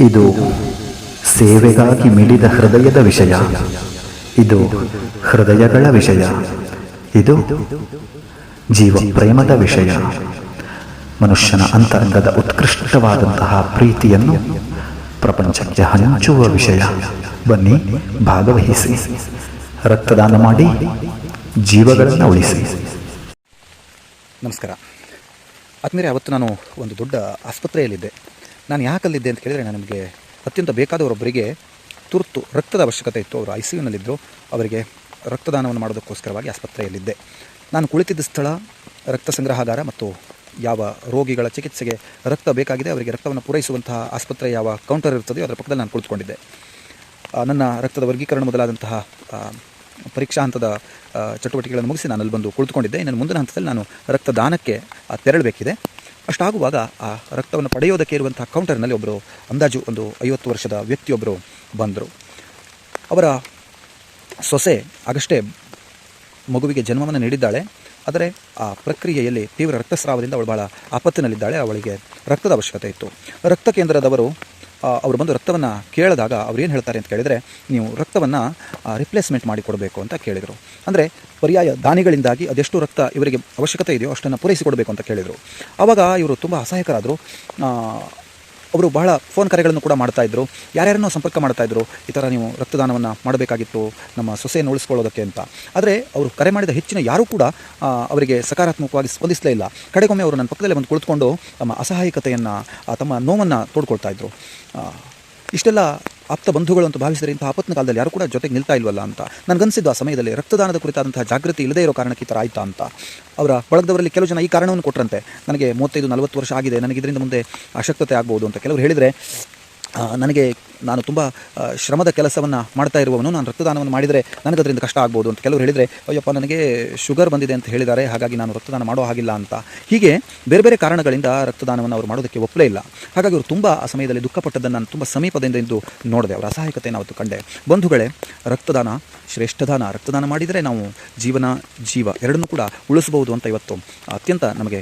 ಇದು ಸೇವೆಗಾಗಿ ಮಿಡಿದ ಹೃದಯದ ವಿಷಯ. ಇದು ಹೃದಯಗಳ ವಿಷಯ. ಇದು ಜೀವ ಪ್ರೇಮದ ವಿಷಯ. ಮನುಷ್ಯನ ಅಂತರಂಗದ ಉತ್ಕೃಷ್ಟವಾದಂತಹ ಪ್ರೀತಿಯನ್ನು ಪ್ರಪಂಚಕ್ಕೆ ಹಂಚುವ ವಿಷಯ. ಬನ್ನಿ, ಭಾಗವಹಿಸಿ. ರಕ್ತದಾನ ಮಾಡಿ ಜೀವಗಳನ್ನು ಉಳಿಸಿ. ನಮಸ್ಕಾರ. ಆದ್ಮೇಲೆ ಅವತ್ತು ನಾನು ಒಂದು ದೊಡ್ಡ ಆಸ್ಪತ್ರೆಯಲ್ಲಿದ್ದೆ. ನಾನು ಯಾಕಲ್ಲಿದ್ದೆ ಅಂತ ಕೇಳಿದರೆ ನನಗೆ ಅತ್ಯಂತ ಬೇಕಾದವರೊಬ್ಬರಿಗೆ ತುರ್ತು ರಕ್ತದ ಅವಶ್ಯಕತೆ ಇತ್ತು. ಅವರು ಐ ಸಿ ಯುನಲ್ಲಿದ್ದರು ಅವರಿಗೆ ರಕ್ತದಾನವನ್ನು ಮಾಡೋದಕ್ಕೋಸ್ಕರವಾಗಿ ಆಸ್ಪತ್ರೆಯಲ್ಲಿದ್ದೆ. ನಾನು ಕುಳಿತಿದ್ದ ಸ್ಥಳ, ರಕ್ತ ಸಂಗ್ರಹಾಗಾರ ಮತ್ತು ಯಾವ ರೋಗಿಗಳ ಚಿಕಿತ್ಸೆಗೆ ರಕ್ತ ಬೇಕಾಗಿದೆ, ಅವರಿಗೆ ರಕ್ತವನ್ನು ಪೂರೈಸುವಂತಹ ಆಸ್ಪತ್ರೆ ಯಾವ ಕೌಂಟರ್ ಇರ್ತದೆಯೋ ಅದರ ಪಕ್ಕದಲ್ಲಿ ನಾನು ಕುಳಿತುಕೊಂಡಿದ್ದೆ. ನನ್ನ ರಕ್ತದ ವರ್ಗೀಕರಣ ಮೊದಲಾದಂತಹ ಪರೀಕ್ಷಾ ಹಂತದ ಚಟುವಟಿಕೆಗಳನ್ನು ಮುಗಿಸಿ ನಾನು ಅಲ್ಲಿ ಬಂದು ಕುಳಿತುಕೊಂಡಿದ್ದೆ. ಇನ್ನು ಮುಂದಿನ ಹಂತದಲ್ಲಿ ನಾನು ರಕ್ತದಾನಕ್ಕೆ ತೆರಳಬೇಕಿದೆ. ಅಷ್ಟಾಗುವಾಗ ಆ ರಕ್ತವನ್ನು ಪಡೆಯೋದಕ್ಕೆ ಇರುವಂಥ ಕೌಂಟರ್ನಲ್ಲಿ ಒಬ್ಬರು ಅಂದಾಜು ಒಂದು ಐವತ್ತು ವರ್ಷದ ವ್ಯಕ್ತಿಯೊಬ್ಬರು ಬಂದರು. ಅವರ ಸೊಸೆ ಆಗಷ್ಟೇ ಮಗುವಿಗೆ ಜನ್ಮವನ್ನು ನೀಡಿದ್ದಾಳೆ. ಆದರೆ ಆ ಪ್ರಕ್ರಿಯೆಯಲ್ಲಿ ತೀವ್ರ ರಕ್ತಸ್ರಾವದಿಂದ ಅವಳು ಭಾಳ ಆಪತ್ತಿನಲ್ಲಿದ್ದಾಳೆ. ಅವಳಿಗೆ ರಕ್ತದ ಅವಶ್ಯಕತೆ ಇತ್ತು. ರಕ್ತ ಕೇಂದ್ರದವರು ಅವರು ಬಂದು ರಕ್ತವನ್ನು ಕೇಳಿದಾಗ ಅವ್ರು ಏನು ಹೇಳ್ತಾರೆ ಅಂತ ಕೇಳಿದರೆ, ನೀವು ರಕ್ತವನ್ನು ರಿಪ್ಲೇಸ್ಮೆಂಟ್ ಮಾಡಿ ಕೊಡಬೇಕು ಅಂತ ಕೇಳಿದರು. ಅಂದರೆ ಪರ್ಯಾಯ ದಾನಿಗಳಿಂದಾಗಿ ಅದೆಷ್ಟು ರಕ್ತ ಇವರಿಗೆ ಅವಶ್ಯಕತೆ ಇದೆಯೋ ಅಷ್ಟನ್ನು ಪೂರೈಸಿಕೊಡಬೇಕು ಅಂತ ಕೇಳಿದರು. ಆವಾಗ ಇವರು ತುಂಬ ಅಸಹಾಯಕರಾದರು. ಅವರು ಬಹಳ ಫೋನ್ ಕರೆಗಳನ್ನು ಕೂಡ ಮಾಡ್ತಾ ಇದ್ರು. ಯಾರ್ಯಾರನ್ನೋ ಸಂಪರ್ಕ ಮಾಡ್ತಾ ಇದ್ರು. ಈ ಥರ ನೀವು ರಕ್ತದಾನವನ್ನು ಮಾಡಬೇಕಾಗಿತ್ತು. ನಮ್ಮ ಸೊಸೆಯನ್ನು ಉಳಿಸ್ಕೊಳ್ಳೋದಕ್ಕೆ ಅಂತ. ಆದರೆ ಅವರು ಕರೆ ಮಾಡಿದ ಹೆಚ್ಚಿನ ಯಾರೂ ಕೂಡ ಅವರಿಗೆ ಸಕಾರಾತ್ಮಕವಾಗಿ ಸ್ಪಂದಿಸಲೇ ಇಲ್ಲ. ಕಡೆಗೊಮ್ಮೆ ಅವರು ನನ್ನ ಪಕ್ಕದಲ್ಲೇ ಬಂದು ಕುಳಿತುಕೊಂಡು ತಮ್ಮ ಅಸಹಾಯಕತೆಯನ್ನು ತಮ್ಮ ನೋವನ್ನು ತೋಡ್ಕೊಳ್ತಾ ಇದ್ದರು ಇಷ್ಟೆಲ್ಲ ಆಪ್ತ ಬಂಧುಗಳು ಅಂತ ಭಾವಿಸಿದರೆ ಇಂಥ ಆಪತ್ನ ಕಾಲದಲ್ಲಿ ಯಾರು ಕೂಡ ಜೊತೆಗೆ ನಿಲ್ತಾ ಇಲ್ವಲ್ಲ ಅಂತ. ನನಗನ್ಸಿದ್ದು ಆ ಸಮಯದಲ್ಲಿ ರಕ್ತದಾನದ ಕುರಿತಾದಂತಹ ಜಾಗೃತಿ ಇಲ್ಲದೇ ಇರೋ ಕಾರಣಕ್ಕೆ ಈ ಥರ ಆಯ್ತಾ ಅಂತ. ಅವರ ಬಳಗದವರಲ್ಲಿ ಕೆಲವು ಜನ ಈ ಕಾರಣವನ್ನು ಕೊಟ್ಟರಂತೆ ನನಗೆ ಮೂವತ್ತೈದು ನಲವತ್ತು ವರ್ಷ ಆಗಿದೆ. ನನಗೆ ಇದರಿಂದ ಮುಂದೆ ಅಶಕ್ತತೆ ಆಗ್ಬೋದು ಅಂತ ಕೆಲವರು ಹೇಳಿದರೆ ನನಗೆ ನಾನು ತುಂಬ ಶ್ರಮದ ಕೆಲಸವನ್ನು ಮಾಡ್ತಾ ಇರುವವನು. ನಾನು ರಕ್ತದಾನವನ್ನು ಮಾಡಿದರೆ ನನಗೆ ಅದರಿಂದ ಕಷ್ಟ ಆಗ್ಬೋದು ಅಂತ ಕೆಲವರು ಹೇಳಿದರೆ, ಅಯ್ಯಪ್ಪ, ನನಗೆ ಶುಗರ್ ಬಂದಿದೆ ಅಂತ ಹೇಳಿದ್ದಾರೆ, ಹಾಗಾಗಿ ನಾನು ರಕ್ತದಾನ ಮಾಡೋ ಹಾಗಿಲ್ಲ ಅಂತ. ಹೀಗೆ ಬೇರೆ ಬೇರೆ ಕಾರಣಗಳಿಂದ ರಕ್ತದಾನವನ್ನು ಅವರು ಮಾಡೋದಕ್ಕೆ ಒಪ್ಪಲೇ ಇಲ್ಲ. ಹಾಗಾಗಿ ಅವರು ತುಂಬ ಆ ಸಮಯದಲ್ಲಿ ದುಃಖಪಟ್ಟದ್ದನ್ನು ನಾನು ತುಂಬ ಸಮೀಪದಿಂದ ಎಂದು ನೋಡಿದೆ. ಅವರ ಅಸಹಾಯಕತೆಯನ್ನು ಅವತ್ತು ಕಂಡೆ. ಬಂಧುಗಳೇ, ರಕ್ತದಾನ ಶ್ರೇಷ್ಠದಾನ. ರಕ್ತದಾನ ಮಾಡಿದರೆ ನಾವು ಜೀವನ, ಜೀವ ಎರಡನ್ನೂ ಕೂಡ ಉಳಿಸಬಹುದು ಅಂತ ಇವತ್ತು ಅತ್ಯಂತ ನಮಗೆ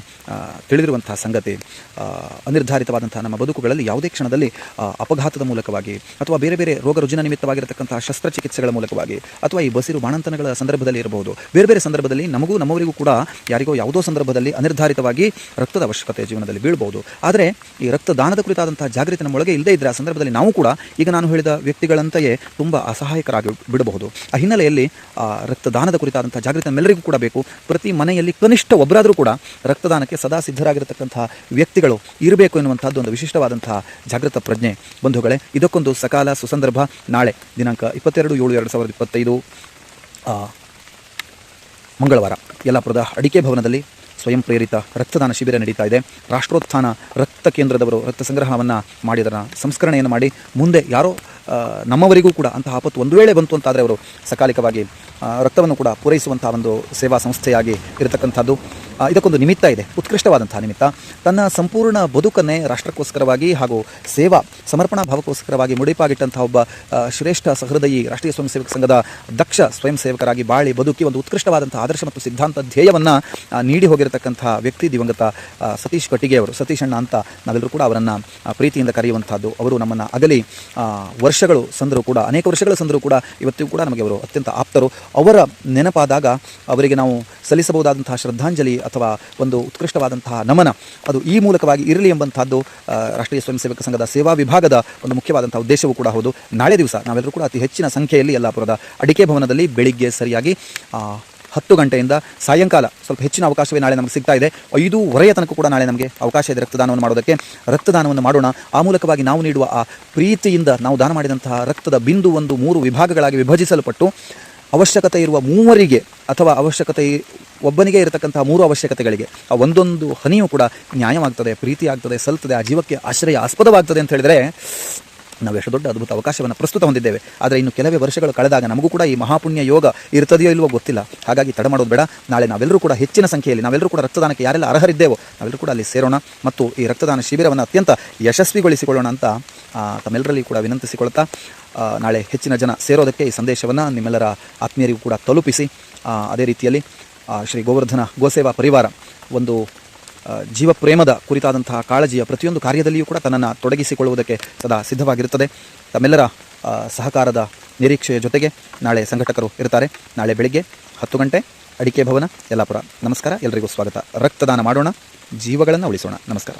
ತಿಳಿದಿರುವಂತಹ ಸಂಗತಿ. ಅನಿರ್ಧಾರಿತವಾದಂತಹ ನಮ್ಮ ಬದುಕುಗಳಲ್ಲಿ ಯಾವುದೇ ಕ್ಷಣದಲ್ಲಿ ಅಪಘಾತದ ಮೂಲಕವಾಗಿ ಅಥವಾ ಬೇರೆ ಬೇರೆ ರೋಗ ರುಜಿನ ನಿಮಿತ್ತವಾಗಿರತಕ್ಕಂತಹ ಶಸ್ತ್ರಚಿಕಿತ್ಸೆಗಳ ಮೂಲಕವಾಗಿ ಅಥವಾ ಈ ಬಸಿರು ಬಾಣಂತನಗಳ ಸಂದರ್ಭದಲ್ಲಿ ಇರಬಹುದು. ಬೇರೆ ಬೇರೆ ಸಂದರ್ಭದಲ್ಲಿ ನಮಗೂ ನಮ್ಮವರಿಗೂ ಕೂಡ ಯಾರಿಗೋ ಯಾವುದೋ ಸಂದರ್ಭದಲ್ಲಿ ಅನಿರ್ಧಾರಿತವಾಗಿ ರಕ್ತದ ಅವಶ್ಯಕತೆ ಜೀವನದಲ್ಲಿ ಬೀಳಬಹುದು. ಆದರೆ ಈ ರಕ್ತದಾನದ ಕುರಿತಾದಂತಹ ಜಾಗೃತಿ ನಮ್ಮೊಳಗೆ ಇಲ್ಲದೇ ಇದ್ದರೆ ಆ ಸಂದರ್ಭದಲ್ಲಿ ನಾವು ಕೂಡ ಈಗ ನಾನು ಹೇಳಿದ ವ್ಯಕ್ತಿಗಳಂತೆಯೇ ತುಂಬ ಅಸಹಾಯಕರಾಗಿ ಬಿಡಬಹುದು. ಆ ಹಿನ್ನೆಲೆಯಲ್ಲಿ ಆ ರಕ್ತದಾನದ ಕುರಿತಾದಂತಹ ಜಾಗೃತಿ ನಮ್ಮೆಲ್ಲರಿಗೂ ಕೂಡ ಬೇಕು. ಪ್ರತಿ ಮನೆಯಲ್ಲಿ ಕನಿಷ್ಠ ಒಬ್ಬರಾದರೂ ಕೂಡ ರಕ್ತದಾನಕ್ಕೆ ಸದಾ ಸಿದ್ಧರಾಗಿರತಕ್ಕಂತಹ ವ್ಯಕ್ತಿಗಳು ಇರಬೇಕು ಎನ್ನುವಂಥದ್ದು ಒಂದು ವಿಶಿಷ್ಟವಾದಂತಹ ಜಾಗೃತ ಪ್ರಜ್ಞೆ. ಬಂಧುಗಳೇ ಇದಕ್ಕೊಂದು ಸಕಾಲ ಸುಸಂದರ್ಭ ನಾಳೆ, ದಿನಾಂಕ ಇಪ್ಪತ್ತೆರಡು ಏಳು ಎರಡು ಸಾವಿರದ ಇಪ್ಪತ್ತೈದು ಮಂಗಳವಾರ. ಯಲ್ಲಾಪುರದ ಅಡಿಕೆ ಭವನದಲ್ಲಿ ಸ್ವಯಂ ಪ್ರೇರಿತ ರಕ್ತದಾನ ಶಿಬಿರ ನಡೀತಾ ಇದೆ. ರಾಷ್ಟ್ರೋತ್ಥಾನ ರಕ್ತ ಕೇಂದ್ರದವರು ರಕ್ತ ಸಂಗ್ರಹವನ್ನು ಮಾಡಿದರ ಸಂಸ್ಕರಣೆಯನ್ನು ಮಾಡಿ ಮುಂದೆ ಯಾರೋ ನಮ್ಮವರಿಗೂ ಕೂಡ ಅಂತಹ ಆಪತ್ತು ಒಂದು ವೇಳೆ ಬಂತು ಅಂತಾದರೆ ಅವರು ಸಕಾಲಿಕವಾಗಿ ರಕ್ತವನ್ನು ಕೂಡ ಪೂರೈಸುವಂತಹ ಒಂದು ಸೇವಾ ಸಂಸ್ಥೆಯಾಗಿ ಇರತಕ್ಕಂಥದ್ದು. ಇದಕ್ಕೊಂದು ನಿಮಿತ್ತ ಇದೆ. ಉತ್ಕೃಷ್ಟವಾದಂತಹ ನಿಮಿತ್ತ. ತನ್ನ ಸಂಪೂರ್ಣ ಬದುಕನ್ನೇ ರಾಷ್ಟ್ರಕ್ಕೋಸ್ಕರವಾಗಿ ಹಾಗೂ ಸೇವಾ ಸಮರ್ಪಣಾ ಭಾವಕ್ಕೋಸ್ಕರವಾಗಿ ಮುಡಿಪಾಗಿಟ್ಟಂತಹ ಒಬ್ಬ ಶ್ರೇಷ್ಠ ಸಹೃದಯಿ ರಾಷ್ಟ್ರೀಯ ಸ್ವಯಂ ಸೇವಕ ಸಂಘದ ದಕ್ಷ ಸ್ವಯಂ ಸೇವಕರಾಗಿ ಬಾಳಿ ಬದುಕಿ ಒಂದು ಉತ್ಕೃಷ್ಟವಾದಂತಹ ಆದರ್ಶ ಮತ್ತು ಸಿದ್ಧಾಂತ ಧ್ಯೇಯವನ್ನು ನೀಡಿ ಹೋಗಿರತಕ್ಕಂತಹ ವ್ಯಕ್ತಿ ದಿವಂಗತ ಸತೀಶ್ ಕಟ್ಟಿಗೆ ಅವರು ಸತೀಶ್ ಅಂತ ನಾವೆಲ್ಲರೂ ಕೂಡ ಅವರನ್ನು ಪ್ರೀತಿಯಿಂದ ಕರೆಯುವಂಥದ್ದು. ಅವರು ನಮ್ಮನ್ನು ಅಗಲಿ ಆ, ವರ್ಷಗಳು ಸಂದರೂ ಕೂಡ, ಅನೇಕ ವರ್ಷಗಳ ಸಂದರೂ ಕೂಡ ಇವತ್ತಿಗೂ ಕೂಡ ನಮಗೆ ಅವರು ಅತ್ಯಂತ ಆಪ್ತರು. ಅವರ ನೆನಪಾದಾಗ ಅವರಿಗೆ ನಾವು ಸಲ್ಲಿಸಬಹುದಾದಂತಹ ಶ್ರದ್ಧಾಂಜಲಿ ಅಥವಾ ಒಂದು ಉತ್ಕೃಷ್ಟವಾದಂತಹ ನಮನ, ಅದು ಈ ಮೂಲಕವಾಗಿ ಇರಲಿ ಎಂಬಂತಹದ್ದು ರಾಷ್ಟ್ರೀಯ ಸ್ವಯಂ ಸೇವಕ ಸಂಘದ ಸೇವಾ ವಿಭಾಗದ ಒಂದು ಮುಖ್ಯವಾದಂತಹ ಉದ್ದೇಶವೂ ಕೂಡ ಹೌದು. ನಾಳೆ ದಿವಸ ನಾವೆಲ್ಲರೂ ಕೂಡ ಅತಿ ಹೆಚ್ಚಿನ ಸಂಖ್ಯೆಯಲ್ಲಿ ಯಲ್ಲಾಪುರದ ಅಡಿಕೆ ಭವನದಲ್ಲಿ ಬೆಳಿಗ್ಗೆ ಸರಿಯಾಗಿ ಹತ್ತು ಗಂಟೆಯಿಂದ ಸಾಯಂಕಾಲ ಸ್ವಲ್ಪ ಹೆಚ್ಚಿನ ಅವಕಾಶವೇ ನಾಳೆ ನಮಗೆ ಸಿಗ್ತಾ ಇದೆ. ಐದೂವರೆಯ ತನಕ ಕೂಡ ನಾಳೆ ನಮಗೆ ಅವಕಾಶ ಇದೆ ರಕ್ತದಾನವನ್ನು ಮಾಡೋದಕ್ಕೆ. ರಕ್ತದಾನವನ್ನು ಮಾಡೋಣ. ಆ ಮೂಲಕವಾಗಿ ನಾವು ನೀಡುವ ಆ ಪ್ರೀತಿಯಿಂದ ನಾವು ದಾನ ಮಾಡಿದಂತಹ ರಕ್ತದ ಬಿಂದು ಒಂದು ಮೂರು ವಿಭಾಗಗಳಾಗಿ ವಿಭಜಿಸಲ್ಪಟ್ಟು ಅವಶ್ಯಕತೆ ಇರುವ ಮೂವರಿಗೆ ಅಥವಾ ಅವಶ್ಯಕತೆ ಒಬ್ಬನಿಗೆ ಇರತಕ್ಕಂತಹ ಮೂರು ಅವಶ್ಯಕತೆಗಳಿಗೆ ಆ ಒಂದೊಂದು ಹನಿಯೂ ಕೂಡ ನ್ಯಾಯವಾಗ್ತದೆ, ಪ್ರೀತಿಯಾಗ್ತದೆ, ಸಲ್ತದೆ, ಆ ಜೀವಕ್ಕೆ ಆಶ್ರಯ ಆಸ್ಪದವಾಗ್ತದೆ ಅಂತ ಹೇಳಿದರೆ ನಾವು ಎಷ್ಟು ದೊಡ್ಡ ಅದ್ಭುತ ಅವಕಾಶವನ್ನು ಪ್ರಸ್ತುತ ಹೊಂದಿದ್ದೇವೆ. ಆದರೆ ಇನ್ನು ಕೆಲವೇ ವರ್ಷಗಳು ಕಳೆದಾಗ ನಮಗೂ ಕೂಡ ಈ ಮಹಾಪುಣ್ಯ ಯೋಗ ಇರ್ತದೆಯೋ ಇಲ್ವೋ ಗೊತ್ತಿಲ್ಲ. ಹಾಗಾಗಿ ತಡ ಮಾಡೋದು ಬೇಡ. ನಾಳೆ ನಾವೆಲ್ಲರೂ ಕೂಡ ಹೆಚ್ಚಿನ ಸಂಖ್ಯೆಯಲ್ಲಿ, ನಾವೆಲ್ಲರೂ ಕೂಡ ರಕ್ತದಾನಕ್ಕೆ ಯಾರೆಲ್ಲ ಅರ್ಹರಿದ್ದೇವೋ ನಾವೆಲ್ಲರೂ ಕೂಡ ಅಲ್ಲಿ ಸೇರೋಣ ಮತ್ತು ಈ ರಕ್ತದಾನ ಶಿಬಿರವನ್ನು ಅತ್ಯಂತ ಯಶಸ್ವಿಗೊಳಿಸಿಕೊಳ್ಳೋಣ ಅಂತ ತಮ್ಮೆಲ್ಲರಲ್ಲಿ ಕೂಡ ವಿನಂತಿಸಿಕೊಳ್ತಾ ನಾಳೆ ಹೆಚ್ಚಿನ ಜನ ಸೇರೋದಕ್ಕೆ ಈ ಸಂದೇಶವನ್ನು ನಿಮ್ಮೆಲ್ಲರ ಆತ್ಮೀಯರಿಗೂ ಕೂಡ ತಲುಪಿಸಿ. ಅದೇ ರೀತಿಯಲ್ಲಿ ಶ್ರೀ ಗೋವರ್ಧನ ಗೋಸೇವಾ ಪರಿವಾರ ಒಂದು ಜೀವ ಪ್ರೇಮದ ಕುರಿತಾದಂತಹ ಕಾಳಜಿಯ ಪ್ರತಿಯೊಂದು ಕಾರ್ಯದಲ್ಲಿಯೂ ಕೂಡ ತನ್ನನ್ನು ತೊಡಗಿಸಿಕೊಳ್ಳುವುದಕ್ಕೆ ಸದಾ ಸಿದ್ಧವಾಗಿರುತ್ತದೆ. ತಮ್ಮೆಲ್ಲರ ಸಹಕಾರದ ನಿರೀಕ್ಷೆಯ ಜೊತೆಗೆ ನಾಳೆ ಸಂಘಟಕರು ಇರ್ತಾರೆ ನಾಳೆ ಬೆಳಿಗ್ಗೆ ಹತ್ತು ಗಂಟೆ ಅಡಿಕೆ ಭವನ ಯಲ್ಲಾಪುರ. ನಮಸ್ಕಾರ. ಎಲ್ಲರಿಗೂ ಸ್ವಾಗತ. ರಕ್ತದಾನ ಮಾಡೋಣ, ಜೀವಗಳನ್ನು ಉಳಿಸೋಣ. ನಮಸ್ಕಾರ.